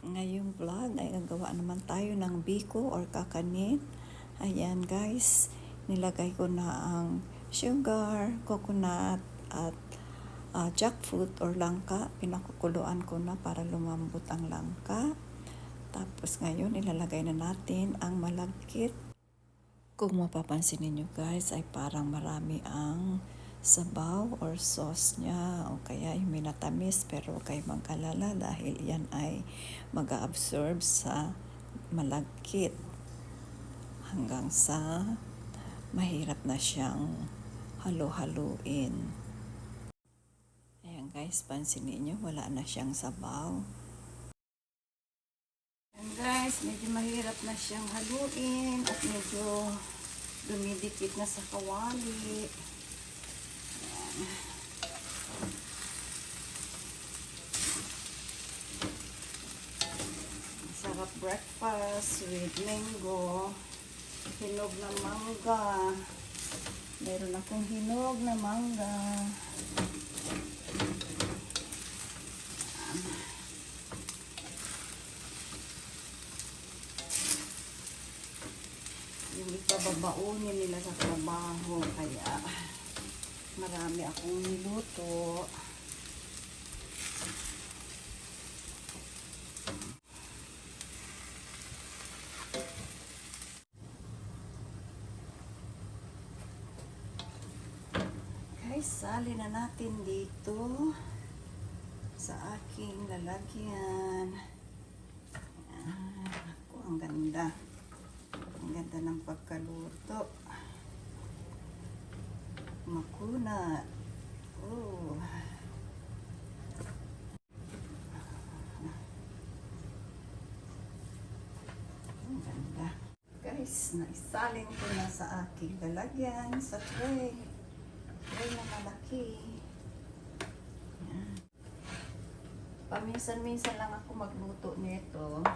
ngayong vlog ay gagawa naman tayo ng biko or kakanin. Ayan guys, nilagay ko na ang sugar, coconut at ah, jackfruit or langka. Pinakukuluan ko na para lumambot ang langka. Tapos ngayon ilalagay na natin ang malagkit. Kung mapapansin ninyo guys ay parang marami ang sabaw or sauce niya o kaya yung minatamis pero huwag kayong mag-alala dahil yan ay mag-absorb sa malagkit hanggang sa mahirap na siyang halo-haluin. Ayan guys, pansin niyo wala na siyang sabaw. Ayan guys, medyo mahirap na siyang haluin at medyo dumidikit na sa kawali. Sarap breakfast with mango. Hinog na mangga. Meron akong hinog na mangga. Yung ipababaunin nila sa trabaho. Kaya marami akong niluto. Guys, na natin dito sa aking lalagyan. Ayan. Ako, ang ganda. Ang ganda ng pagkaluto. Makunat. Oh. Ang ganda. Guys, naisalin ko na sa aking lalagyan sa. Tray na malaki. Yan. Paminsan-minsan lang ako magluto nito.